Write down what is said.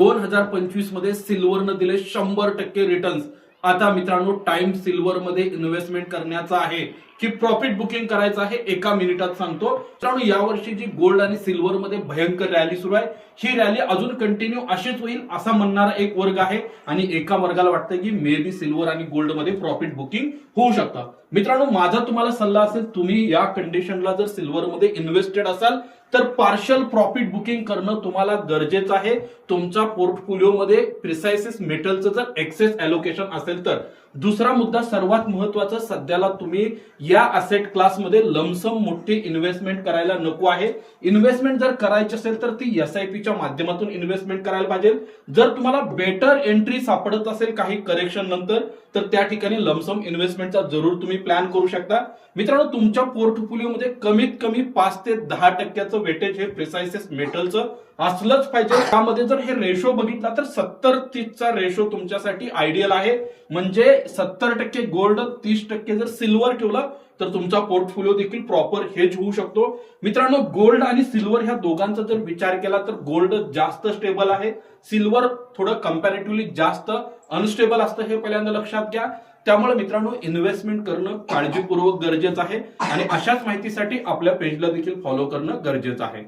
दोन हजार पंचवीसमध्ये सिल्वरनं दिले शंभर टक्के रिटर्न्स आता मित्रांनो टाइम सिल्वर मध्ये इन्व्हेस्टमेंट करण्याचा आहे. की प्रॉफिट बुकिंग करायचं आहे एका मिनिटात सांगतो. मित्रांनो यावर्षी जी गोल्ड आणि सिल्वर मध्ये भयंकर रॅली सुरू आहे ही रॅली अजून कंटिन्यू अशीच होईल असा म्हणणारा एक वर्ग आहे. आणि एका वर्गाला वाटतं की मे बी सिल्वर आणि गोल्डमध्ये प्रॉफिट बुकिंग होऊ शकतं. मित्रांनो माझा तुम्हाला सल्ला असेल तुम्ही या कंडिशनला जर सिल्वर मध्ये इन्व्हेस्टेड असाल तर पार्शल प्रॉफिट बुकिंग करणं तुम्हाला गरजेचं आहे. तुमच्या पोर्टफोलिओमध्ये प्रिसायसिस मेटलचं जर एक्सेस अलोकेशन असेल तर. दुसरा मुद्दा सर्वात महत्त्वाचा सध्याला तुम्ही या असेट क्लासमध्ये लमसम मोठी इन्व्हेस्टमेंट करायला नको आहे. इन्व्हेस्टमेंट जर करायची असेल तर ती एस आय पीच्या माध्यमातून इन्व्हेस्टमेंट करायला पाहिजे. जर तुम्हाला बेटर एंट्री सापडत असेल काही करेक्शन नंतर तर त्या ठिकाणी लमसम इन्व्हेस्टमेंटचा जरूर तुम्ही प्लॅन करू शकता. मित्रांनो तुमच्या पोर्टफोलिओमध्ये कमीत कमी पाच ते दहा टक्क्याचं वेटेज हे प्रिसायसेस मेटलचं असलंच पाहिजे. त्यामध्ये जर हे रेशो बघितला तर सत्तर तीसचा रेशो तुमच्यासाठी आयडियल आहे. म्हणजे सत्तर टक्के गोल्ड तीस टक्के जर सिल्वर ठेवला तर तुमचा पोर्टफोलिओ देखील प्रॉपर हेज होऊ शकतो. मित्रांनो गोल्ड आणि सिल्वर ह्या दोघांचा जर विचार केला तर गोल्ड जास्त स्टेबल आहे. सिल्वर थोडं कम्पॅरेटिव्हली जास्त अनस्टेबल असतं हे पहिल्यांदा लक्षात घ्या. त्यामुळे मित्रांनो इन्व्हेस्टमेंट करणं काळजीपूर्वक गरजेचं आहे. आणि अशाच माहितीसाठी आपल्या पेजला देखील फॉलो करणं गरजेचं आहे.